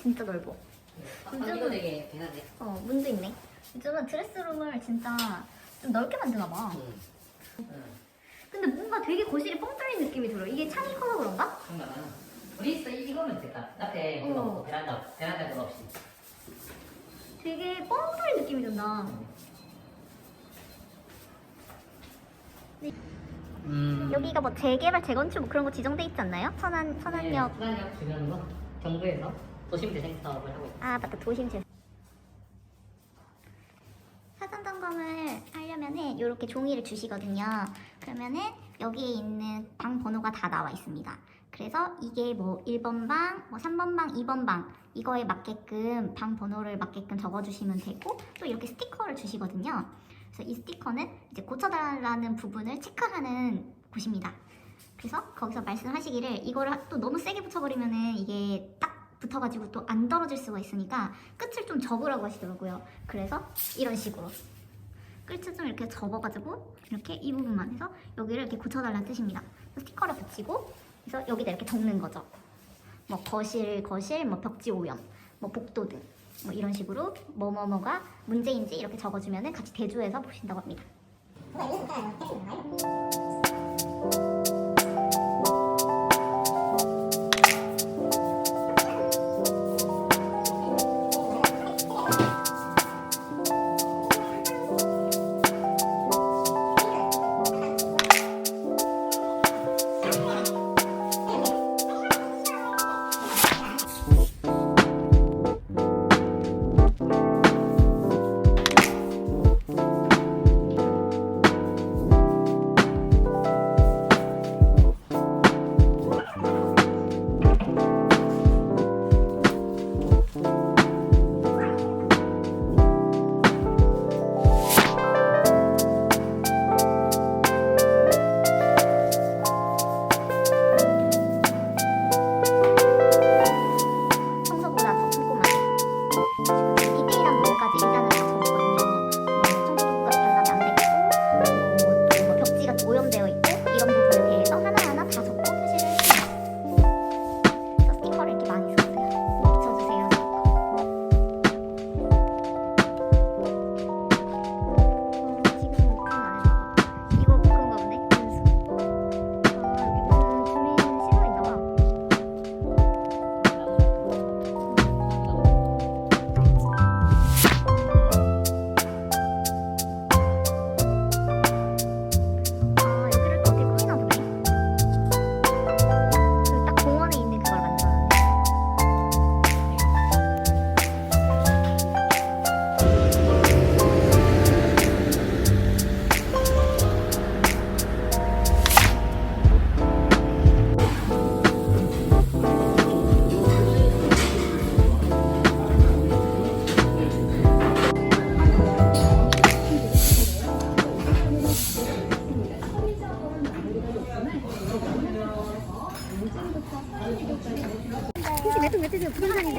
진짜 넓어. 아, 이거 되게 괜찮네. 어, 문도 있네. 요즘은 드레스룸을 진짜 좀 넓게 만드나 봐. 응. 응. 근데 뭔가 되게 거실이 뻥 뚫린 느낌이 들어. 이게 창이 커서 그런가? 정말 우리 있어 이거면 됐다. 앞에 어. 없고 베란다 베란다 그거 없이. 되게 뻥 뚫린 느낌이 든다. 음. 여기가 뭐 재개발, 재건축 뭐 그런 거 지정돼 있지 않나요? 천안, 천안역. 천안역 주변으로 정부에서 도심 재생 사업을 하고 있다. 아 맞다 도심재. 사전 점검을 하려면은 이렇게 종이를 주시거든요. 그러면은 여기에 있는 방 번호가 다 나와 있습니다. 그래서 이게 뭐 1번 방, 뭐 3번 방, 2번 방 이거에 맞게끔 방 번호를 맞게끔 적어주시면 되고 또 이렇게 스티커를 주시거든요. 그래서 이 스티커는 이제 고쳐달라는 부분을 체크하는 곳입니다. 그래서 거기서 말씀하시기를 이거를 또 너무 세게 붙여버리면은 이게 딱 붙어가지고 또 안 떨어질 수가 있으니까 끝을 좀 접으라고 하시더라고요. 그래서 이런 식으로 끝을 좀 이렇게 접어가지고 이렇게 이 부분만 해서 여기를 이렇게 고쳐달라는 뜻입니다. 스티커를 붙이고 그래서 여기다 이렇게 적는 거죠. 뭐 거실, 거실, 뭐 벽지 오염, 뭐 복도 등. 뭐 이런 식으로 뭐뭐뭐가 문제인지 이렇게 적어주면은 같이 대조해서 보신다고 합니다.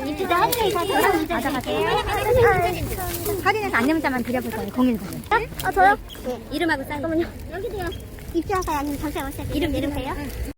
이제 한 개씩 가져가세요. 할인해서 안내문자만 드려볼 거예요. 공인사는. 아 저요? 이름하고 사인. 잠깐만요. 여기도요. 입주하세요 아니면 전세 월세? 이름, 이름세요?